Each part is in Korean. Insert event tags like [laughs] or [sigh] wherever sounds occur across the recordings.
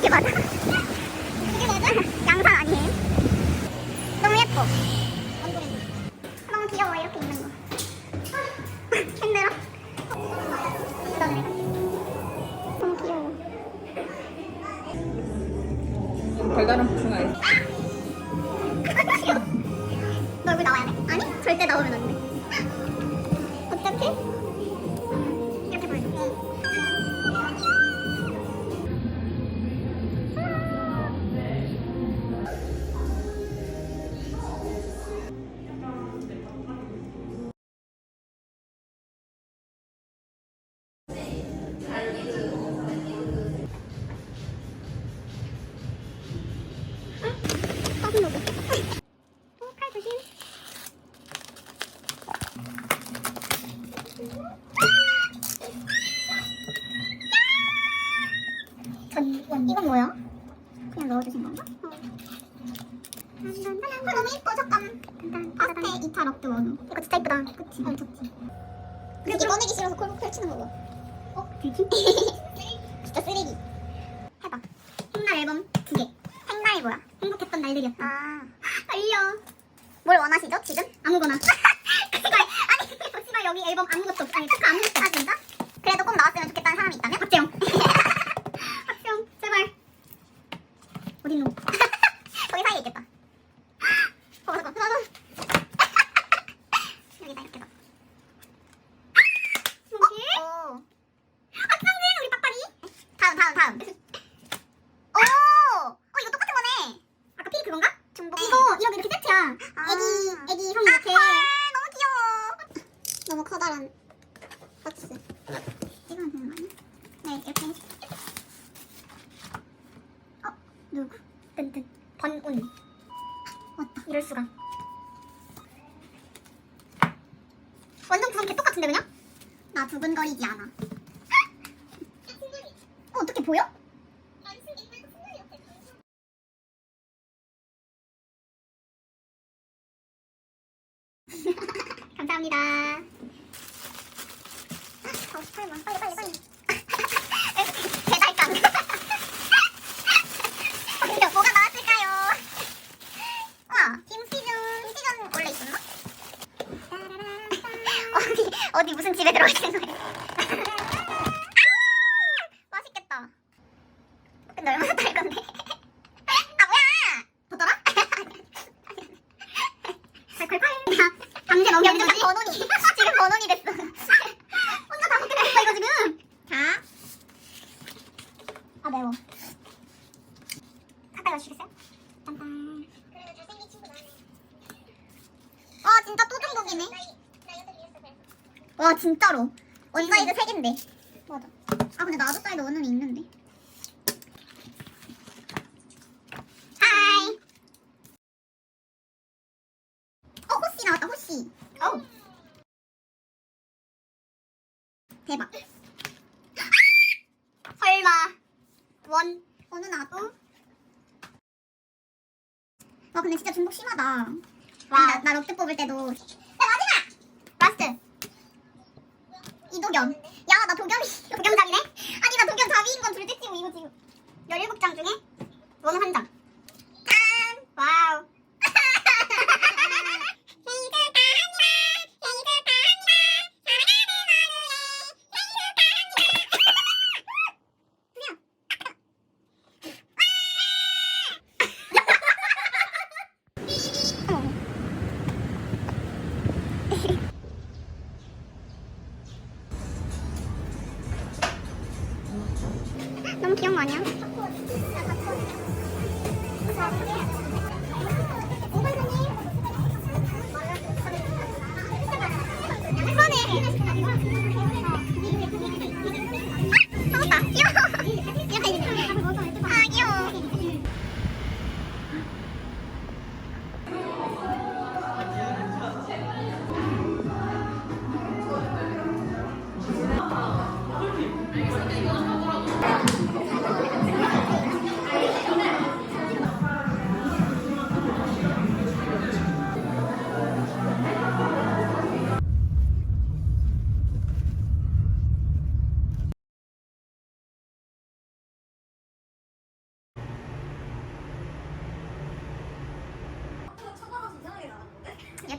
이게 맞아? 이게 맞아? 양산 아니에요? 너무 예뻐. 너무 귀여워 이렇게 있는 거. 힘들어. 너무 귀여워. 달달한 복숭아에 건가? 어. 어, 너무 예뻐 잠깐. 파스텔 2차 럭드 원우. 이거 진짜 예쁘다. 그치? 어 좋지. 이게 꺼내기 싫어서 콜 펼치는 거고. 어? 되지? [laughs] 진짜 쓰레기. 해봐. 생날 앨범 두 개. 생날이 뭐야? 행복했던 날들이었다. 아. 알려. 뭘 원하시죠 지금? 아무거나. [laughs] 그걸 아니 근데 씨발 여기 앨범 아무것도 없- 아니 특 아무것도 아 진짜? 그래도 꼭 나왔으면 좋겠다는 사람이 있다면? 박재영 제발. 어딨노? 거기 사이에 있겠다. 어 잠깐 나도. 여기다 이렇게 봐. 어? 어. 박상진 우리 빠빠리. 다음 다음 다음. 오! 어 이거 똑같은 거네. 아까 핑크 그건가? 중복. 이거 이렇게 이렇게 세트야. 애기 애기 형 이렇게. 아, 너무 귀여워. 너무 커다란 박스. 찍으면 되는 거 아니야? 네 이렇게. 어 누구? 뜬뜬 번운. 왔다. 이럴 수가. 완전 구성캐 똑같은데 그냥? 나 두근거리지 않아. 어 어떻게 보여? 58만. 빨리 빨리 빨리. 배달감. 이거 뭐가 나왔을까요? 와, 김치전. 김치전 원래 있었나? 어디 어디 무슨 집에 들어가 있는 거예요? 진짜로. 원사이드 3개인데. 맞아. 아 근데 나도 사이드 원은 있는데. 하이. 어 호씨 나왔다 호씨. 어. 대박. 설마 원 원우 나왔다. 와 근데 진짜 중복 심하다. 와 나, 나 럭드 뽑을 때도. 자 마지막 라스트. 이도겸. 야 나 도겸이 [laughs] 도겸장이네. 아니 나 도겸 자비인 건 둘째 치고 이거 지금 17장 중에 원우 한 장. 너무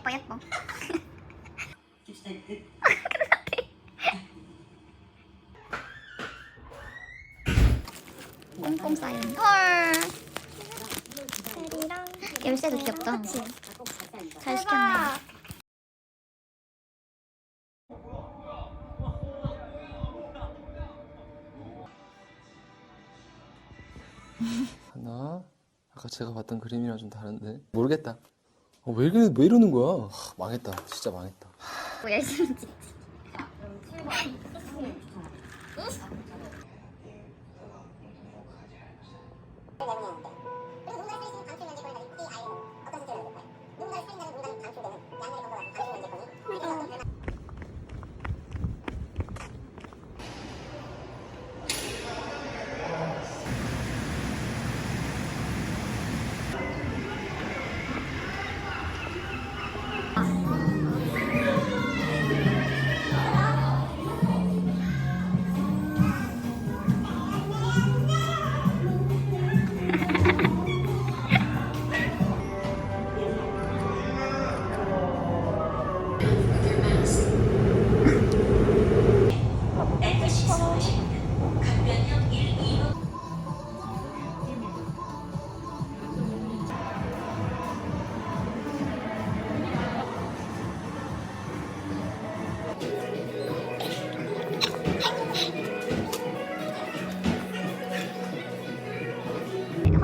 예뻐 예뻐. 꽁꽁 쌓인 헐. 열쇠도 귀엽다. 잘 시켰네. 하나 아까 제가 봤던 그림이랑 좀 다른데 모르겠다 어, 왜, 이러, 왜 이러는 거야? 하, 망했다. 진짜 망했다. 뭐 열심히 찍지.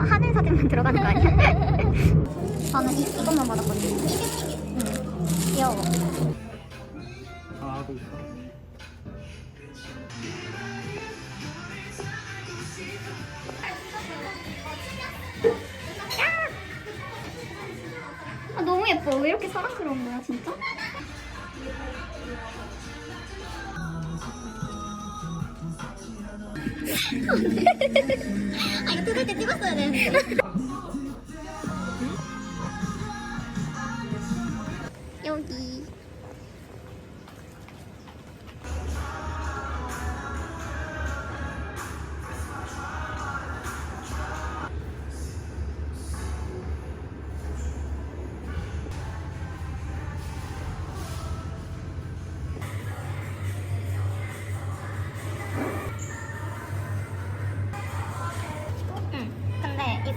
하늘 사진만 [laughs] 들어가는 거 아니야? [laughs] 저는 이, 이것만 받았거든요. 응. 귀여워. 아, 너무 예뻐. 왜 이렇게 사랑스러운 거야, 진짜? 아, 이거 뜯을 때 찍었어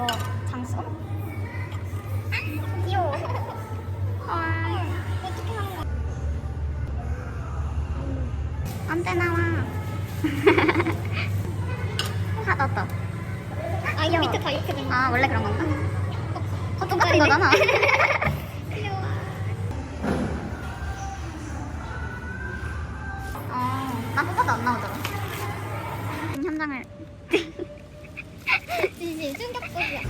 이거 장수? 아, 귀여워. 헐. 어떻게 하는 거야? 언제 나와? [laughs] 아. 아, 이 밑에 다 이렇게 된 아, 원래 그런 건가? 어, 똑같은 거잖아. [laughs] 귀여워. 어, 나 뽑아도 안 나오더라. 현장을. 이제 충격적이야.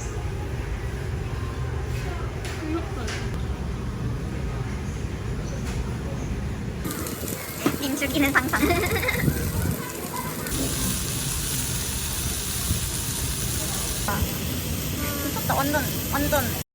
님 죽이는 상상. 미쳤다 완전 완전